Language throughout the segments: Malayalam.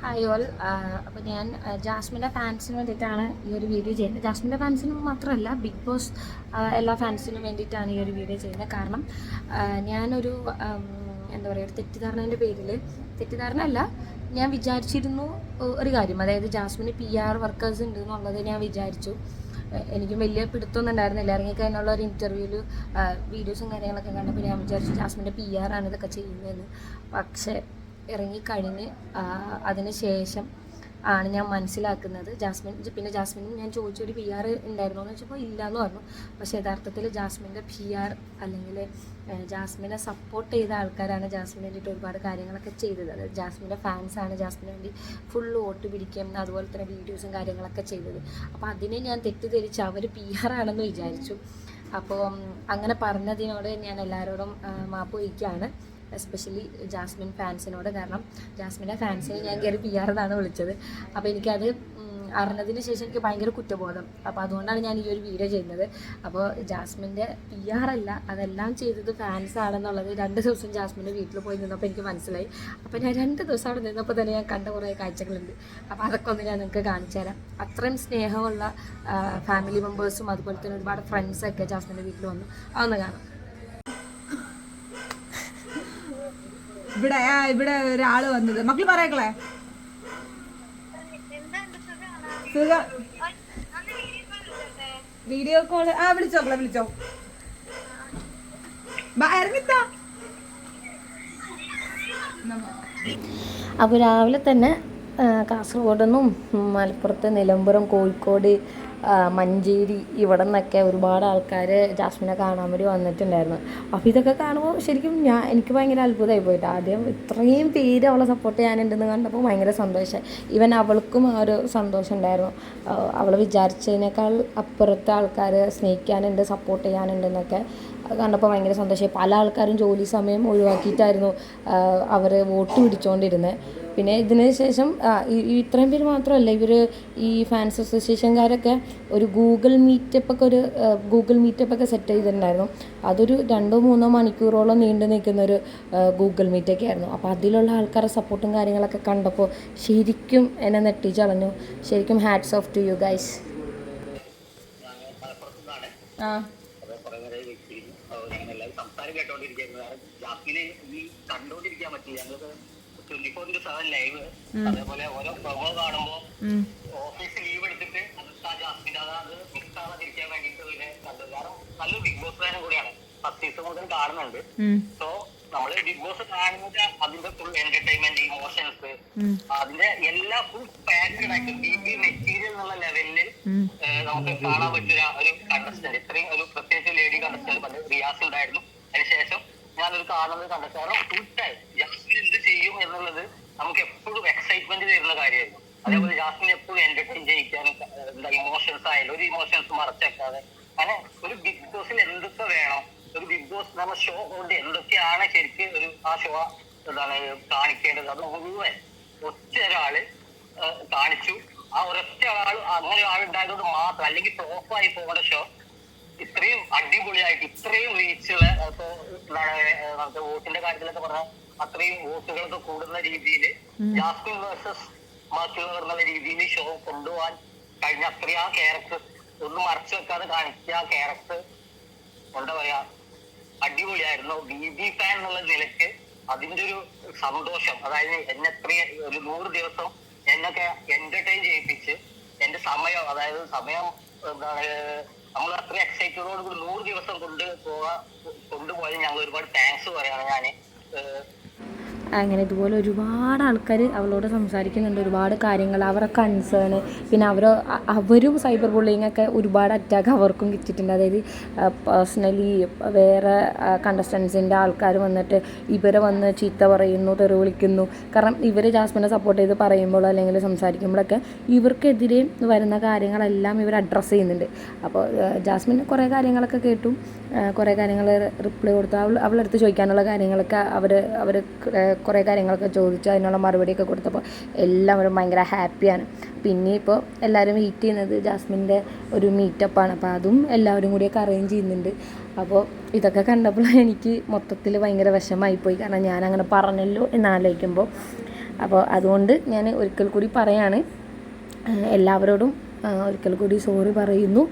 ഹായ് ഓൾ അപ്പോൾ ഞാൻ ജാസ്മിന്റെ ഫാൻസിന് വേണ്ടിയിട്ടാണ് ഈ ഒരു വീഡിയോ ചെയ്യുന്നത്. ജാസ്മിന്റെ ഫാൻസിന് മാത്രമല്ല ബിഗ് ബോസ് എല്ലാ ഫാൻസിനും വേണ്ടിയിട്ടാണ് ഈ ഒരു വീഡിയോ ചെയ്യുന്നത്. കാരണം ഞാനൊരു എന്താ പറയുക ഒരു തെറ്റിദ്ധാരണേന്റെ പേരിൽ തെറ്റിദ്ധാരണ അല്ല ഞാൻ വിചാരിച്ചിരുന്നു ഒരു കാര്യം. അതായത് ജാസ്മിന് പി ആർ വർക്കേഴ്സ് ഉണ്ട് എന്നുള്ളത് ഞാൻ വിചാരിച്ചു. എനിക്കും വലിയ പിടുത്തൊന്നും ഉണ്ടായിരുന്നില്ല. ഇറങ്ങിക്കഴിഞ്ഞുള്ള ഒരു ഇന്റർവ്യൂവിൽ വീഡിയോസും കാര്യങ്ങളൊക്കെ കണ്ടപ്പോൾ ഞാൻ വിചാരിച്ചു ജാസ്മിന്റെ പി ആർ ആണ് ഇതൊക്കെ ചെയ്യുന്നതെന്ന്. പക്ഷേ ഇറങ്ങിക്കഴിഞ്ഞ് അതിന് ശേഷം ആണ് ഞാൻ മനസ്സിലാക്കുന്നത്. ജാസ്മിൻ പിന്നെ ജാസ്മിനും ഞാൻ ചോദിച്ചു ഒരു പി ആർ ഉണ്ടായിരുന്നോ എന്ന് വെച്ചപ്പോൾ ഇല്ല എന്ന് പറഞ്ഞു. പക്ഷെ യഥാർത്ഥത്തിൽ ജാസ്മിന്റെ പി ആർ അല്ലെങ്കിൽ ജാസ്മിനെ സപ്പോർട്ട് ചെയ്ത ആൾക്കാരാണ് ജാസ്മിന് വേണ്ടിയിട്ട് ഒരുപാട് കാര്യങ്ങളൊക്കെ ചെയ്തത്. അതായത് ജാസ്മിന്റെ ഫാൻസാണ് ജാസ്മിന് വേണ്ടി ഫുൾ വോട്ട് പിടിക്കും അതുപോലെ തന്നെ വീഡിയോസും കാര്യങ്ങളൊക്കെ ചെയ്തത്. അപ്പോൾ അതിനെ ഞാൻ തെറ്റിദ്ധരിച്ച് അവർ പി ആർ ആണെന്ന് വിചാരിച്ചു. അപ്പോൾ അങ്ങനെ പറഞ്ഞതിനോട് ഞാൻ എല്ലാവരോടും മാപ്പ് വഹിക്കുകയാണ് എസ്പെഷ്യലി ജാസ്മിൻ ഫാൻസിനോട് കാരണം ജാസ്മിന്റെ ഫാൻസിനെ ഞാൻ കയറി പി ആർ എന്നാണ് വിളിച്ചത്. അപ്പോൾ എനിക്കത് അറിഞ്ഞതിന് ശേഷം എനിക്ക് ഭയങ്കര കുറ്റബോധം. അപ്പോൾ അതുകൊണ്ടാണ് ഞാൻ ഈ ഒരു വീഡിയോ ചെയ്യുന്നത്. അപ്പോൾ ജാസ്മിന്റെ പി ആർ അല്ല അതെല്ലാം ചെയ്തത് ഫാൻസ് ആണെന്നുള്ളത് രണ്ട് ദിവസം ജാസ്മിന്റെ വീട്ടിൽ പോയി നിന്നപ്പോൾ എനിക്ക് മനസ്സിലായി. അപ്പോൾ ഞാൻ രണ്ട് ദിവസം അവിടെ നിന്നപ്പോൾ തന്നെ ഞാൻ കണ്ട കുറേ കാഴ്ചകളുണ്ട്. അപ്പോൾ അതൊക്കെ ഒന്ന് ഞാൻ നിങ്ങൾക്ക് കാണിച്ചു തരാം. അത്രയും സ്നേഹമുള്ള ഫാമിലി മെമ്പേഴ്സും അതുപോലെ തന്നെ ഒരുപാട് ഫ്രണ്ട്സൊക്കെ ജാസ്മിന്റെ വീട്ടിൽ വന്നു. അതൊന്ന് കാണാം. ഇവിടെ ഇവിടെ ഒരാൾ വന്നത്. മക്കൾ പറയക്കളെ. വീഡിയോ കോൾ ആ വിളിച്ചോ ബാ, ഇറങ്ങിത്താ അപ്പോൾ രാവിലെ തന്നെ കാസർഗോഡ് നിന്നും മലപ്പുറത്ത് നിലമ്പുറം കോഴിക്കോട് മഞ്ചേരി ഇവിടെ നിന്നൊക്കെ ഒരുപാട് ആൾക്കാർ ജാസ്മിനെ കാണാൻ വേണ്ടി വന്നിട്ടുണ്ടായിരുന്നു. അപ്പോൾ ഇതൊക്കെ കാണുമ്പോൾ ശരിക്കും ഞാൻ എനിക്ക് ഭയങ്കര അത്ഭുതമായി പോയിട്ട് ആദ്യം ഇത്രയും പേര് അവളെ സപ്പോർട്ട് ചെയ്യാനുണ്ടെന്ന് കണ്ടപ്പോൾ ഭയങ്കര സന്തോഷമായി ഈവൻ അവൾക്കും ആ ഒരു സന്തോഷം ഉണ്ടായിരുന്നു. അവൾ വിചാരിച്ചതിനേക്കാൾ അപ്പുറത്തെ ആൾക്കാർ സ്നേഹിക്കാനുണ്ട് സപ്പോർട്ട് ചെയ്യാനുണ്ടെന്നൊക്കെ കണ്ടപ്പോൾ ഭയങ്കര സന്തോഷമായി പല ആൾക്കാരും ജോലി സമയം ഒഴിവാക്കിയിട്ടായിരുന്നു അവർ വോട്ട് പിടിച്ചുകൊണ്ടിരുന്നത് പിന്നെ ഇതിന് ശേഷം ഇത്രയും പേര് മാത്രമല്ല ഇവർ ഈ ഫാൻസ് അസോസിയേഷൻകാരൊക്കെ ഒരു ഗൂഗിൾ മീറ്റപ്പ് ഒക്കെ ഒരു ഗൂഗിൾ മീറ്റപ്പ് ഒക്കെ സെറ്റ് ചെയ്തിട്ടുണ്ടായിരുന്നു. അതൊരു രണ്ടോ മൂന്നോ മണിക്കൂറോളം നീണ്ടു നിൽക്കുന്ന ഒരു ഗൂഗിൾ മീറ്റൊക്കെ ആയിരുന്നു അപ്പോൾ അതിലുള്ള ആൾക്കാരുടെ സപ്പോർട്ടും കാര്യങ്ങളൊക്കെ കണ്ടപ്പോൾ ശരിക്കും എന്നെ നെട്ടിച്ചളഞ്ഞു. ശരിക്കും hats off to you guys ആ. സംസാരം കേട്ടോണ്ടിരിക്കുന്നത് ജാസ്മിനെ ഈ കണ്ടോണ്ടിരിക്കാൻ പറ്റില്ല. ഞങ്ങൾക്ക് twenty four into seven live അതേപോലെ ഓരോ പ്രൊമോ കാണുമ്പോ. ഓഫീസ് ലീവ് എടുത്തിട്ട് ജാസ്മിന്റെ അത് മിസ് ആവാതിരിക്കാൻ വേണ്ടിട്ട് പിന്നെ കണ്ടു. കാരണം നല്ലൊരു ബിഗ് ബോസ് ഫാനും കൂടിയാണ്. പത്ത് സീസൺ മുതൽ കാണുന്നുണ്ട്. സോ നമ്മൾ ബിഗ് ബോസ് കാണുന്നത് അതിന്റെ ഫുൾ എന്റർടൈൻമെന്റ് ഇമോഷൻസ്. അതിന്റെ എല്ലാ ഫുൾ പാക്ഡ് ആയിട്ട് ബി ബി മെറ്റീരിയൽ എന്നുള്ള ലെവലിൽ നമുക്ക് കാണാൻ പറ്റുന്ന ഒരു കണ്ടസ്റ്റന്റ് ഇത്രയും ഒരു പ്രത്യേകിച്ച് ലേഡി കണ്ടസ്റ്റന്റ് പണ്ട് റിയാസ് ഉണ്ടായിരുന്നു അതിനുശേഷം ഞാനൊരു കാണുന്നത് കണ്ടസ്റ്റ് കാരണം ഫുൾ ടൈം എന്നുള്ളത് നമുക്ക് എപ്പോഴും എക്സൈറ്റ്മെന്റ് തരുന്ന കാര്യമായിരുന്നു. അതേപോലെ ജാസ്മിൻ എപ്പോഴും എന്റർടൈൻ ചെയ്യിക്കാനും എന്താ ഇമോഷൻസ് ആയാലും ഒരു ഇമോഷൻസ് മറച്ചേക്കാതെ. അങ്ങനെ ഒരു ബിഗ് ബോസിൽ എന്തൊക്കെ വേണം ഒരു ബിഗ് ബോസ് എന്ന ഷോ കൊണ്ട് എന്തൊക്കെയാണ് ശരിക്കും ഒരു ആ ഷോ എന്താണ് കാണിക്കേണ്ടത്? അത് മുഴുവൻ ഒറ്റ ഒരാൾ കാണിച്ചു. ആ ഒരൊറ്റ ആൾ അങ്ങനെ ആളുണ്ടായത് മാത്രം അല്ലെങ്കിൽ ഫ്ലോപ്പായി പോകേണ്ട ഷോ ഇത്രയും അടിപൊളിയായിട്ട് ഇത്രയും എന്താണ് നമുക്ക് വോട്ടിന്റെ കാര്യത്തിലൊക്കെ പറഞ്ഞാൽ അത്രയും വോട്ടുകളൊക്കെ കൂടുന്ന രീതിയിൽ ജാസ്മിൻ വേഴ്സസ് മാത്യു എന്ന് പറഞ്ഞ രീതിയിൽ ഷോ കൊണ്ടുപോകാൻ കഴിഞ്ഞ അത്രയും ആ ക്യാരക്ടർ ഒന്നും മറച്ചു വെക്കാതെ കാണിച്ച ആ ക്യാരക്ടർ എന്താ പറയാ അടിപൊളിയായിരുന്നു. ബി ബി ഫാൻ എന്നുള്ള നിലയ്ക്ക് അതിന്റെ ഒരു സന്തോഷം അതായത് എന്നെ എത്ര ഒരു നൂറ് ദിവസം എന്നൊക്കെ എന്റർടൈൻ ചെയ്യിപ്പിച്ച് എന്റെ സമയം അതായത് സമയം എന്താണ് അത്രയും എക്സൈറ്റഡോട് കൂടി നൂറ് ദിവസം കൊണ്ട് പോവാ കൊണ്ടുപോയത് ഞങ്ങൾ ഒരുപാട് താങ്ക്സ് പറയാണ് ഞാൻ അങ്ങനെ ഇതുപോലെ ഒരുപാട് ആൾക്കാർ അവളോട് സംസാരിക്കുന്നുണ്ട്. ഒരുപാട് കാര്യങ്ങൾ അവരുടെ കൺസേൺ പിന്നെ അവർ അവരും സൈബർ ബുള്ളിങ് ഒക്കെ ഒരുപാട് അറ്റാക്ക് അവർക്കും കിട്ടിയിട്ടുണ്ട്. അതായത് പേഴ്സണലി വേറെ കണ്ടസ്റ്റൻസിന്റെ ആൾക്കാർ വന്നിട്ട് ഇവരെ വന്ന് ചീത്ത പറയുന്നു തെറി വിളിക്കുന്നു. കാരണം ഇവർ ജാസ്മിനെ സപ്പോർട്ട് ചെയ്ത് പറയുമ്പോൾ അല്ലെങ്കിൽ സംസാരിക്കുമ്പോഴൊക്കെ ഇവർക്കെതിരെ വരുന്ന കാര്യങ്ങളെല്ലാം ഇവർ അഡ്രസ്സ് ചെയ്യുന്നുണ്ട്. അപ്പോൾ ജാസ്മിൻ കുറേ കാര്യങ്ങളൊക്കെ കേട്ടു. കുറേ കാര്യങ്ങൾ റിപ്ലൈ കൊടുത്തു. അവൾ അവളടുത്ത് ചോദിക്കാനുള്ള കാര്യങ്ങളൊക്കെ അവർ അവർ കുറേ കാര്യങ്ങളൊക്കെ ചോദിച്ചു. അതിനുള്ള മറുപടിയൊക്കെ കൊടുത്തപ്പോൾ എല്ലാവരും ഭയങ്കര ഹാപ്പിയാണ്. പിന്നെ ഇപ്പോൾ എല്ലാവരും വെയിറ്റ് ചെയ്യുന്നത് ജാസ്മിന്റെ ഒരു മീറ്റപ്പാണ് അപ്പോൾ അതും എല്ലാവരും കൂടിയൊക്കെ അറേഞ്ച് ചെയ്യുന്നുണ്ട്. അപ്പോൾ ഇതൊക്കെ കണ്ടപ്പോൾ എനിക്ക് മൊത്തത്തിൽ ഭയങ്കര വിഷമമായിപ്പോയി. കാരണം ഞാൻ അങ്ങനെ പറഞ്ഞല്ലോ എന്നാലോചിക്കുമ്പോൾ അപ്പോൾ അതുകൊണ്ട് ഞാൻ ഒരിക്കൽ കൂടി പറയാണ് എല്ലാവരോടും ഒരിക്കൽ കൂടി സോറി പറയുന്നു.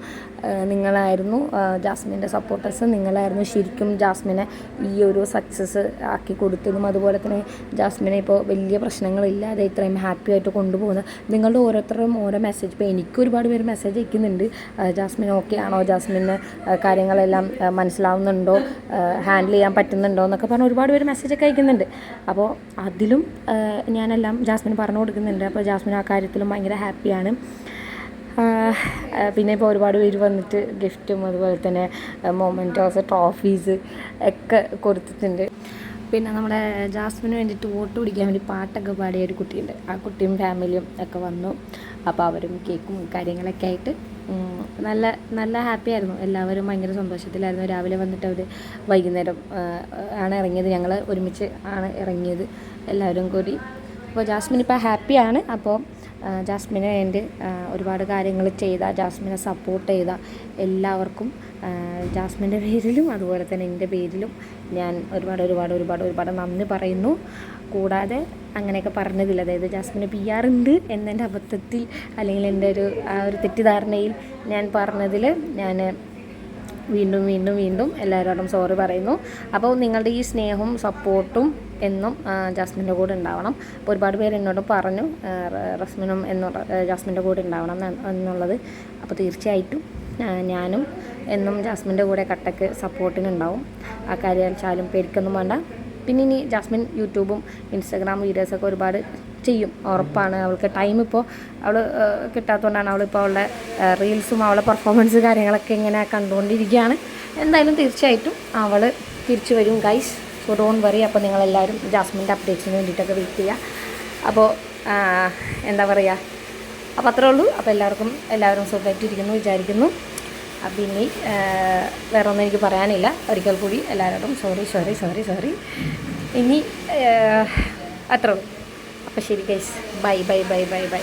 നിങ്ങളായിരുന്നു ജാസ്മിന്റെ സപ്പോർട്ടേഴ്സ് നിങ്ങളായിരുന്നു ശരിക്കും ജാസ്മിനെ ഈ ഒരു സക്സസ് ആക്കി കൊടുത്തതും. അതുപോലെ തന്നെ ജാസ്മിനെ ഇപ്പോൾ വലിയ പ്രശ്നങ്ങളില്ലാതെ ഇത്രയും ഹാപ്പി ആയിട്ട് കൊണ്ടുപോകുന്നത്. നിങ്ങളുടെ ഓരോരുത്തരും ഓരോ മെസ്സേജ് ഇപ്പോൾ എനിക്ക് ഒരുപാട് പേര് മെസ്സേജ് അയക്കുന്നുണ്ട്. ജാസ്മിൻ ഓക്കെ ആണോ? ജാസ്മിന് ആ, കാര്യങ്ങളെല്ലാം മനസ്സിലാവുന്നുണ്ടോ? ഹാൻഡിൽ ചെയ്യാൻ പറ്റുന്നുണ്ടോ എന്നൊക്കെ പറഞ്ഞ് ഒരുപാട് പേര് മെസ്സേജൊക്കെ അയക്കുന്നുണ്ട്. അപ്പോൾ അതിലും ഞാനെല്ലാം ജാസ്മിന് പറഞ്ഞു കൊടുക്കുന്നുണ്ട്. അപ്പോൾ ജാസ്മിൻ ആ കാര്യത്തിലും ഭയങ്കര ഹാപ്പിയാണ് പിന്നെ ഇപ്പോൾ ഒരുപാട് പേര് വന്നിട്ട് ഗിഫ്റ്റും അതുപോലെ തന്നെ മൊമെന്റോസ് ട്രോഫീസ് ഒക്കെ കൊടുത്തിട്ടുണ്ട്. പിന്നെ നമ്മുടെ ജാസ്മിന് വേണ്ടിയിട്ട് വോട്ട് പിടിക്കാൻ വേണ്ടി പാട്ടൊക്കെ പാടിയ ഒരു കുട്ടിയുണ്ട്. ആ കുട്ടിയും ഫാമിലിയും ഒക്കെ വന്നു. അപ്പോൾ അവരും കേക്കും കാര്യങ്ങളൊക്കെ ആയിട്ട്. നല്ല നല്ല ഹാപ്പി ആയിരുന്നു. എല്ലാവരും ഭയങ്കര സന്തോഷത്തിലായിരുന്നു. രാവിലെ വന്നിട്ട് അവർ വൈകുന്നേരം ആണ് ഇറങ്ങിയത്. ഞങ്ങൾ ഒരുമിച്ച് ആണ് ഇറങ്ങിയത്. എല്ലാവരും കൂടി. അപ്പോൾ ജാസ്മിൻ ഇപ്പോൾ ഹാപ്പിയാണ് അപ്പോൾ ജാസ്മിന് വേണ്ടി ഒരുപാട് കാര്യങ്ങൾ ചെയ്ത ജാസ്മിനെ സപ്പോർട്ട് ചെയ്ത എല്ലാവർക്കും ജാസ്മിന്റെ പേരിലും അതുപോലെ തന്നെ എന്റെ പേരിലും ഞാൻ ഒരുപാട് ഒരുപാട് ഒരുപാട് ഒരുപാട് നന്ദി പറയുന്നു. കൂടാതെ അങ്ങനെയൊക്കെ പറഞ്ഞതില്ല അതായത് ജാസ്മിന് പി ആർ ഉണ്ട് എന്നെന്റെ അബദ്ധത്തിൽ അല്ലെങ്കിൽ എന്റെ ഒരു ആ ഒരു തെറ്റിദ്ധാരണയിൽ ഞാൻ പറഞ്ഞതിൽ ഞാൻ വീണ്ടും വീണ്ടും വീണ്ടും എല്ലാവരോടും സോറി പറയുന്നു. അപ്പോൾ നിങ്ങളുടെ ഈ സ്നേഹവും സപ്പോർട്ടും എന്നും ജാസ്മിന്റെ കൂടെ ഉണ്ടാവണം. അപ്പോൾ ഒരുപാട് പേര് എന്നോട് പറഞ്ഞു റസ്മിനും എന്നുള്ള ജാസ്മിന്റെ കൂടെ ഉണ്ടാവണം എന്നുള്ളത്. അപ്പോൾ തീർച്ചയായിട്ടും ഞാനും എന്നും ജാസ്മിന്റെ കൂടെ കട്ടക്ക് സപ്പോർട്ടിനുണ്ടാവും ആ കാര്യം വെച്ചാലും പേടിക്കൊന്നും വേണ്ട. പിന്നെ ഇനി ജാസ്മിൻ യൂട്യൂബും ഇൻസ്റ്റാഗ്രാം വീഡിയോസൊക്കെ ഒരുപാട് ചെയ്യും. ഉറപ്പാണ്. അവൾക്ക് ടൈം ഇപ്പോൾ അവൾ കിട്ടാത്തതുകൊണ്ടാണ് അവളിപ്പോൾ അവളുടെ റീൽസും അവളെ പെർഫോമൻസ് കാര്യങ്ങളൊക്കെ ഇങ്ങനെ കണ്ടുകൊണ്ടിരിക്കുകയാണ്. എന്തായാലും തീർച്ചയായിട്ടും അവൾ തിരിച്ചു വരും ഗൈസ് സോ ഡോൺ വറി അപ്പോൾ നിങ്ങളെല്ലാവരും ജാസ്മിന്റെ അപ്ഡേറ്റ്സിന് വേണ്ടിയിട്ടൊക്കെ വെയിറ്റ് ചെയ്യുക. അപ്പോൾ എന്താ പറയുക അപ്പോൾ അത്രേ ഉള്ളൂ. അപ്പോൾ എല്ലാവർക്കും എല്ലാവരും സുഖമായിട്ടിരിക്കുന്നു വിചാരിക്കുന്നു. അപ്പം ഇനി വേറെ ഒന്നും എനിക്ക് പറയാനില്ല. ഒരിക്കൽ കൂടി എല്ലാവരോടും സോറി സോറി സോറി സോറി ഇനി അത്രേ ഉള്ളൂ. അപ്പോൾ ശരി guys bye bye bye bye bye